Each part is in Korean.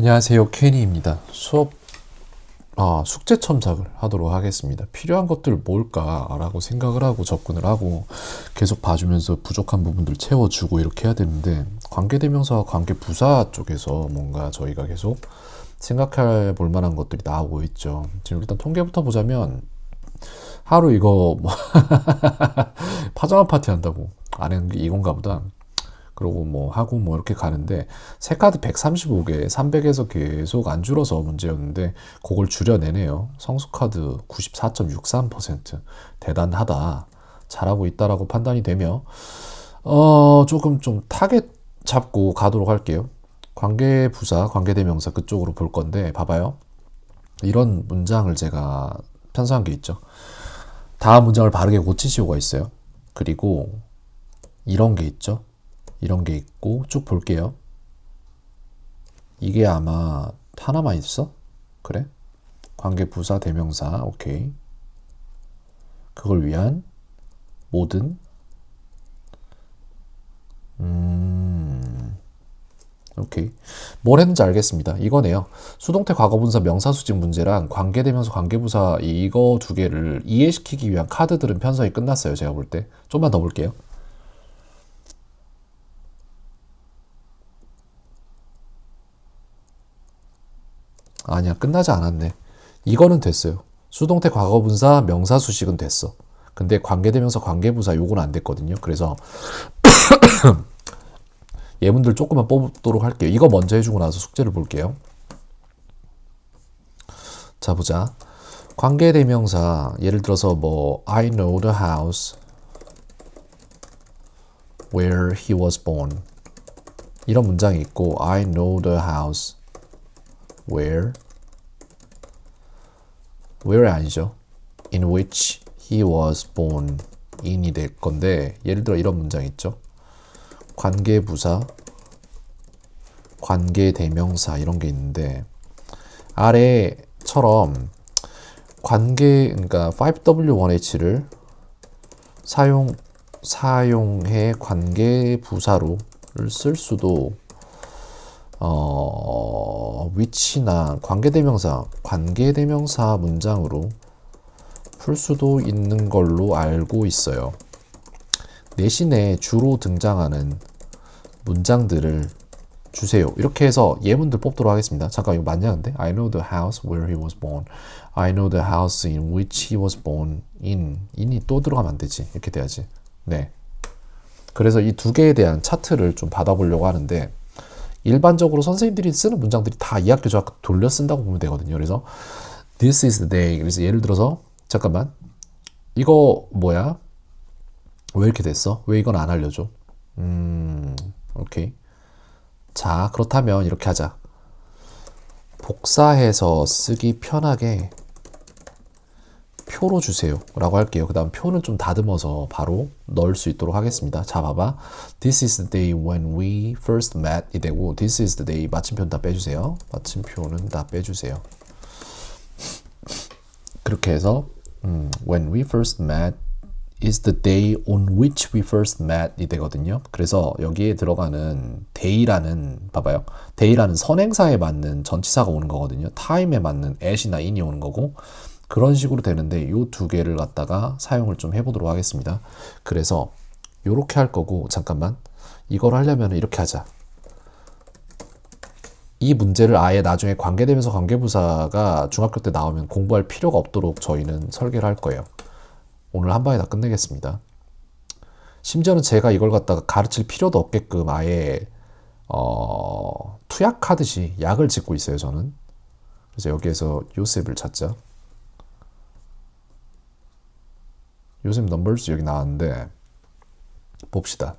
안녕하세요. 케니입니다. 수업 아, 숙제 첨삭을 하도록 하겠습니다. 필요한 것들 뭘까라고 생각을 하고 접근을 하고 계속 봐주면서 부족한 부분들 채워주고 이렇게 해야 되는데 관계대명사와 관계부사 쪽에서 뭔가 저희가 계속 생각해 볼 만한 것들이 나오고 있죠. 지금 일단 통계부터 보자면 하루 이거 뭐 파자마 파티 한다고 안 하는 게 이건가 보다. 그러고 뭐 하고 뭐 이렇게 가는데 세 카드 135개, 300에서 계속 안 줄어서 문제였는데 그걸 줄여내네요. 성수 카드 94.63% 대단하다. 잘하고 있다라고 판단이 되며 어 조금 좀 타겟 잡고 가도록 할게요. 관계 부사, 관계 대명사 그쪽으로 볼 건데 봐봐요. 이런 문장을 제가 편성한 게 있죠. 다음 문장을 바르게 고치시오가 있어요. 그리고 이런 게 있죠. 이런 게 있고 쭉 볼게요. 이게 아마 하나만 있어? 그래? 관계 부사 대명사 오케이. 그걸 위한 모든 음 오케이 뭘 했는지 알겠습니다. 이거네요. 수동태 과거분사 명사수직 문제랑 관계대명사 관계부사 이거 두 개를 이해시키기 위한 카드들은 편성이 끝났어요. 제가 볼 때. 좀만 더 볼게요. 아니야, 끝나지 않았네. 이거는 됐어요. 수동태 과거분사 명사 수식은 됐어. 근데 관계대명사 관계부사 요건 안 됐거든요. 그래서 예문들 조금만 뽑도록 할게요. 이거 먼저 해주고 나서 숙제를 볼게요. 자, 보자. 관계대명사, 예를 들어서 뭐, I know the house where he was born. 이런 문장이 있고, I know the house where where 아니죠. in which he was born in이 될 건데 예를 들어 이런 문장 있죠. 관계부사, 관계대명사 이런 게 있는데 아래처럼 관계 그러니까 5W1H를 사용 사용해 관계 부사로를 쓸 수도 어, 위치나 관계대명사, 관계대명사 문장으로 풀 수도 있는 걸로 알고 있어요. 내신에 주로 등장하는 문장들을 주세요. 이렇게 해서 예문들 뽑도록 하겠습니다. 잠깐 이거 맞냐 근데? I know the house where he was born. I know the house in which he was born in. in이 또 들어가면 안 되지. 이렇게 돼야지. 네. 그래서 이 두 개에 대한 차트를 좀 받아보려고 하는데 일반적으로 선생님들이 쓰는 문장들이 다 이 학교 저 학교 돌려 쓴다고 보면 되거든요. 그래서 this is the day. 그래서 예를 들어서 잠깐만 이거 뭐야? 왜 이렇게 됐어? 왜 이건 안 알려줘? 음, 오케이. 자, 그렇다면 이렇게 하자. 복사해서 쓰기 편하게 표로 주세요. 라고 할게요. 그 다음 표는 좀 다듬어서 바로 넣을 수 있도록 하겠습니다. 자 봐봐. This is the day when we first met. 이 되고 This is the day. 마침표는 다 빼주세요. 마침표는 다 빼주세요. 그렇게 해서 음, When we first met is the day on which we first met. 이 되거든요. 그래서 여기에 들어가는 day라는 봐봐요. day라는 선행사에 맞는 전치사가 오는 거거든요. time에 맞는 at이나 in이 오는 거고 그런 식으로 되는데 이 두 개를 갖다가 사용을 좀 해보도록 하겠습니다. 그래서 이렇게 할 거고 잠깐만 이걸 하려면 이렇게 하자. 이 문제를 아예 나중에 관계되면서 관계부사가 중학교 때 나오면 공부할 필요가 없도록 저희는 설계를 할 거예요. 오늘 한 방에 다 끝내겠습니다. 심지어는 제가 이걸 갖다가 가르칠 필요도 없게끔 아예 어, 투약하듯이 약을 짓고 있어요, 저는. 그래서 여기에서 요셉을 찾자. 요즘 넘버스 여기 나왔는데 봅시다.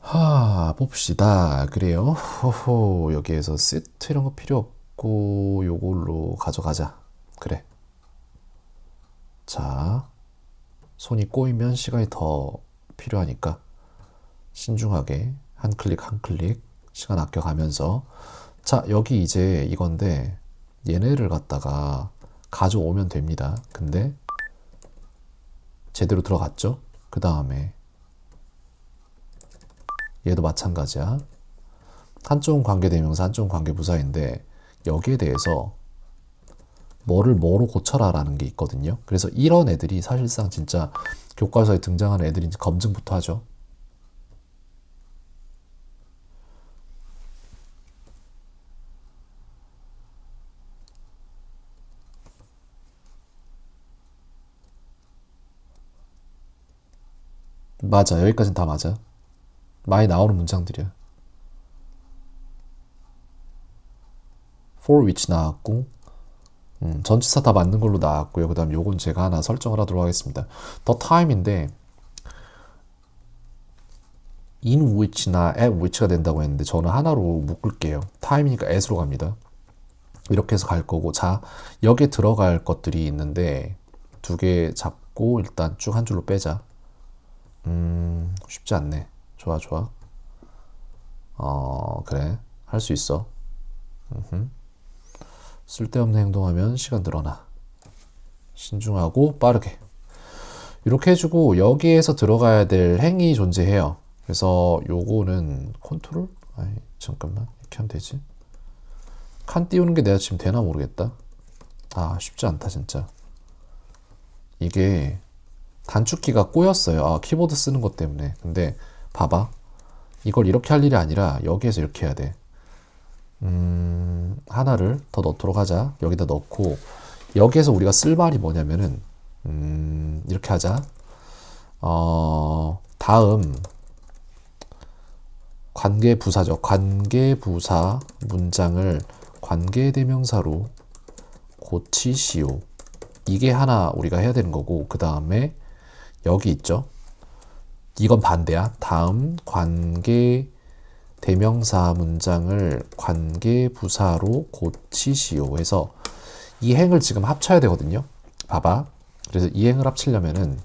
하 봅시다. 그래요. 호호 여기에서 세트 이런 거 필요 없고 요걸로 가져가자. 그래. 자 손이 꼬이면 시간이 더 필요하니까 신중하게 한 클릭 한 클릭 시간 아껴가면서 자 여기 이제 이건데 얘네를 갖다가 가져오면 됩니다. 근데 제대로 들어갔죠? 그 다음에 얘도 마찬가지야. 한쪽은 관계대명사, 한쪽은 관계부사인데 여기에 대해서 뭐를 뭐로 고쳐라라는 게 있거든요. 그래서 이런 애들이 사실상 진짜 교과서에 등장하는 애들인지 검증부터 하죠. 맞아. 여기까지는 다 맞아. 많이 나오는 문장들이야. for which 나왔고, 음, 전치사 다 맞는 걸로 나왔고요. 그 다음 요건 제가 하나 설정을 하도록 하겠습니다. the time인데, in which나 at which가 된다고 했는데, 저는 하나로 묶을게요. time이니까 at으로 갑니다. 이렇게 해서 갈 거고, 자, 여기에 들어갈 것들이 있는데, 두 개 잡고, 일단 쭉 한 줄로 빼자. 음, 쉽지 않네. 좋아, 좋아. 어, 그래. 할 수 있어. 음흠. 쓸데없는 행동하면 시간 늘어나. 신중하고 빠르게. 이렇게 해주고 여기에서 들어가야 될 행이 존재해요. 그래서 요거는 컨트롤? 아니, 잠깐만. 이렇게 하면 되지. 칸 띄우는 게 내가 지금 되나 모르겠다. 아, 쉽지 않다, 진짜. 이게 단축키가 꼬였어요. 아, 키보드 쓰는 것 때문에. 근데 봐봐. 이걸 이렇게 할 일이 아니라 여기에서 이렇게 해야 돼. 음, 하나를 더 넣도록 하자. 여기다 넣고 여기에서 우리가 쓸 말이 뭐냐면은 음, 이렇게 하자. 어, 다음 관계 부사죠. 관계 부사 문장을 관계 대명사로 고치시오. 이게 하나 우리가 해야 되는 거고 그 다음에 여기 있죠. 이건 반대야. 다음 관계 대명사 문장을 관계 부사로 고치시오 해서 이 행을 지금 합쳐야 되거든요. 봐봐. 그래서 이 행을 합치려면은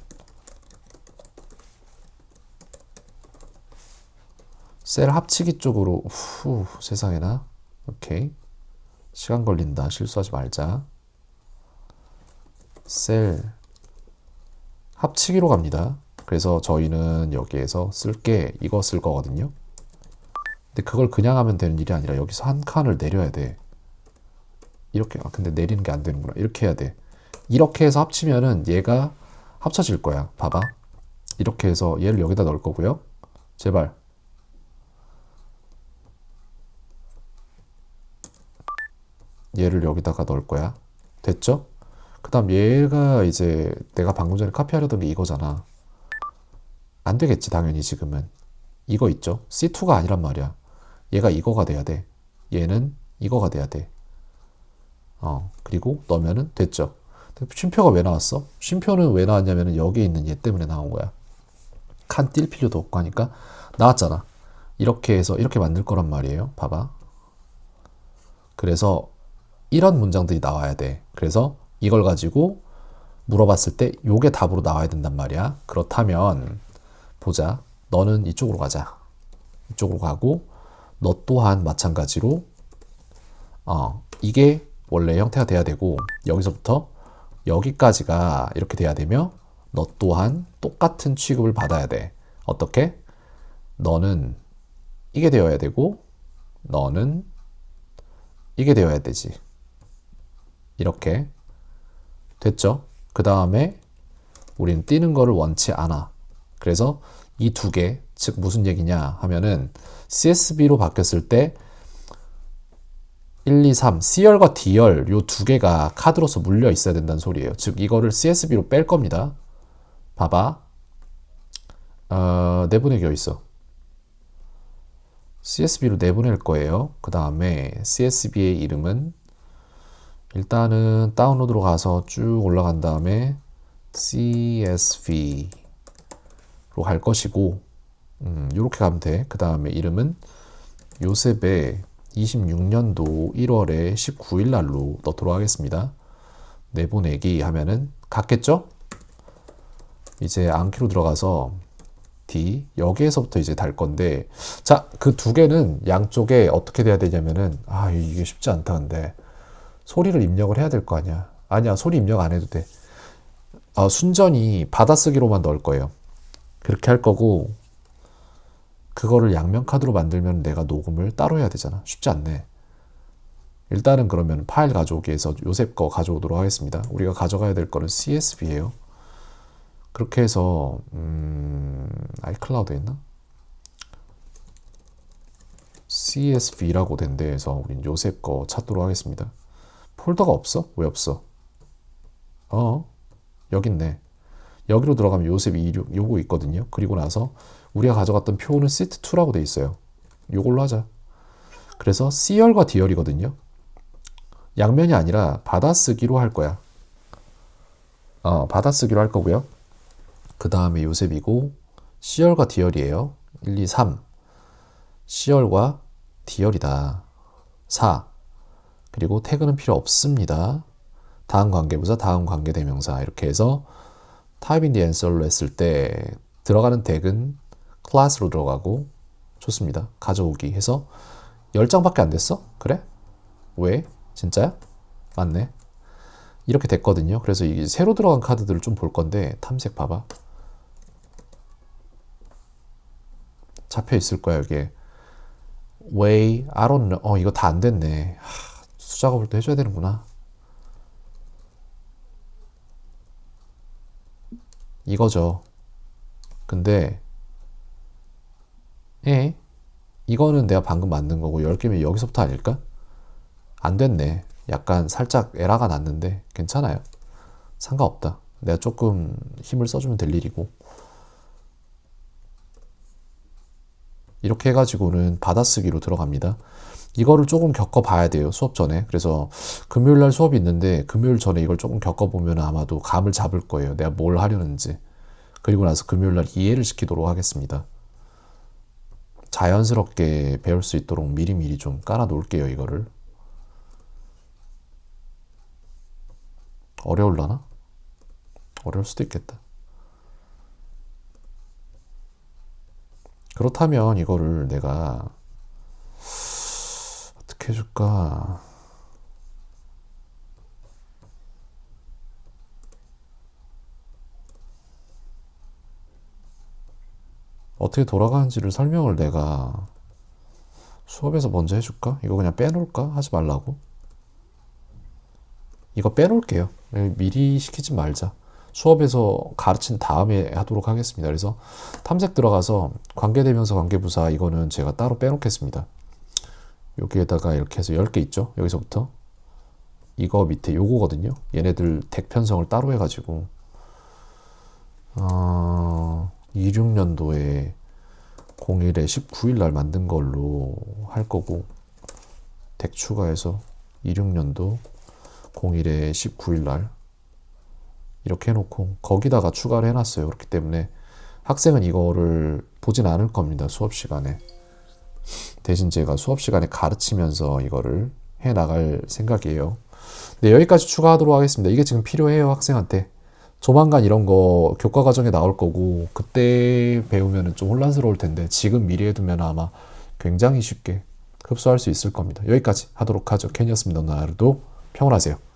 셀 합치기 쪽으로 후 세상에나 오케이 시간 걸린다 실수하지 말자 셀 합치기로 갑니다. 그래서 저희는 여기에서 쓸게 이거 쓸 거거든요. 근데 그걸 그냥 하면 되는 일이 아니라 여기서 한 칸을 내려야 돼. 이렇게, 아, 근데 내리는 게 안 되는구나. 이렇게 해야 돼. 이렇게 해서 합치면은 얘가 합쳐질 거야. 봐봐. 이렇게 해서 얘를 여기다 넣을 거고요. 제발. 얘를 여기다가 넣을 거야. 됐죠? 그 다음 얘가 이제 내가 방금 전에 카피하려던 게 이거잖아. 안 되겠지, 당연히 지금은. 이거 있죠? C2가 아니란 말이야. 얘가 이거가 돼야 돼. 얘는 이거가 돼야 돼. 어, 그리고 넣으면은 됐죠. 쉼표가 왜 나왔어? 쉼표는 왜 나왔냐면은 여기에 있는 얘 때문에 나온 거야. 칸 뛸 필요도 없고 하니까 나왔잖아. 이렇게 해서 이렇게 만들 거란 말이에요. 봐봐. 그래서 이런 문장들이 나와야 돼. 그래서 이걸 가지고 물어봤을 때 요게 답으로 나와야 된단 말이야. 그렇다면 보자. 너는 이쪽으로 가자. 이쪽으로 가고 너 또한 마찬가지로 어, 이게 원래 형태가 돼야 되고 여기서부터 여기까지가 이렇게 돼야 되며 너 또한 똑같은 취급을 받아야 돼. 어떻게? 너는 이게 되어야 되고 너는 이게 되어야 되지. 이렇게 됐죠? 그 다음에 우리는 뛰는 거를 원치 않아. 그래서 이 두 개, 즉 무슨 얘기냐 하면은 CSB로 바뀌었을 때 1, 2, 3, C열과 D열 요 두 개가 카드로서 물려 있어야 된다는 소리예요. 즉 이거를 CSB로 뺄 겁니다. 봐봐. 어, 내보내기 어디 있어? CSB로 내보낼 거예요. 그 다음에 CSB의 이름은 일단은 다운로드로 가서 쭉 올라간 다음에 CSV로 갈 것이고 음, 이렇게 가면 돼. 그 다음에 이름은 요셉의 26년도 1월에 19일 날로 넣도록 하겠습니다. 내보내기 하면은 갔겠죠? 이제 안키로 들어가서 D 여기에서부터 이제 달 건데 자 그 두 개는 양쪽에 어떻게 돼야 되냐면은 아 이게 쉽지 않다 근데 소리를 입력을 해야 될 거 아니야 아니야 소리 입력 안 해도 돼 아, 순전히 받아쓰기로만 넣을 거예요 그렇게 할 거고 그거를 양면 카드로 만들면 내가 녹음을 따로 해야 되잖아. 쉽지 않네. 일단은 그러면 파일 가져오기에서 요셉 거 가져오도록 하겠습니다. 우리가 가져가야 될 거는 CSV예요. 그렇게 해서 음, 아이클라우드에 있나? CSV라고 된 데에서 우린 요셉 거 찾도록 하겠습니다. 폴더가 없어? 왜 없어? 어, 여기 있네. 여기로 들어가면 요셉 26 요거 있거든요. 그리고 나서 우리가 가져갔던 표는 시트2라고 돼 있어요. 요걸로 하자. 그래서 C열과 D열이거든요. 양면이 아니라 받아쓰기로 할 거야. 어, 받아쓰기로 할 거고요. 그 다음에 요셉이고 C열과 D열이에요. 1, 2, 3. C열과 D열이다. 4. 그리고 태그는 필요 없습니다. 다음 관계부사, 다음 관계대명사 이렇게 해서 타입인 디 앤서로 했을 때 들어가는 덱은 클래스로 들어가고 좋습니다. 가져오기 해서 10장밖에 안 됐어? 그래? 왜? 진짜야? 맞네. 이렇게 됐거든요. 그래서 이 새로 들어간 카드들을 좀 볼 건데 탐색 봐봐. 잡혀 있을 거야 여기에. Way, I don't know. 어 이거 다 안 됐네. 하, 수작업을 또 해줘야 되는구나. 이거죠. 근데 예? 이거는 내가 방금 만든 거고 10개면 여기서부터 아닐까? 안 됐네. 약간 살짝 에러가 났는데 괜찮아요. 상관없다. 내가 조금 힘을 써주면 될 일이고. 이렇게 해가지고는 받아쓰기로 들어갑니다. 이거를 조금 겪어봐야 돼요. 수업 전에. 그래서 금요일 날 수업이 있는데 금요일 전에 이걸 조금 겪어보면 아마도 감을 잡을 거예요. 내가 뭘 하려는지. 그리고 나서 금요일 날 이해를 시키도록 하겠습니다. 자연스럽게 배울 수 있도록 미리미리 좀 깔아 놓을게요, 이거를. 어려울라나? 어려울 수도 있겠다. 그렇다면 이거를 내가 어떻게 해줄까? 어떻게 돌아가는지를 설명을 내가 수업에서 먼저 해줄까? 이거 그냥 빼놓을까? 하지 말라고. 이거 빼놓을게요. 미리 시키지 말자. 수업에서 가르친 다음에 하도록 하겠습니다. 그래서 탐색 들어가서 관계대명사, 관계부사 이거는 제가 따로 빼놓겠습니다. 여기에다가 이렇게 해서 10개 있죠? 여기서부터. 이거 밑에 요거거든요. 얘네들 덱 편성을 따로 해가지고 어, 26년도에 01에 19일 날 만든 걸로 할 거고 덱 추가해서 26년도 01에 19일 날 이렇게 해놓고 거기다가 추가를 해놨어요. 그렇기 때문에 학생은 이거를 보진 않을 겁니다. 수업 시간에. 대신 제가 수업 시간에 가르치면서 이거를 해 나갈 생각이에요. 네, 여기까지 추가하도록 하겠습니다. 이게 지금 필요해요, 학생한테. 조만간 이런 거 교과 과정에 나올 거고 그때 배우면 좀 혼란스러울 텐데 지금 미리 해두면 아마 굉장히 쉽게 흡수할 수 있을 겁니다. 여기까지 하도록 하죠. 캔이었습니다. 오늘도 평온하세요.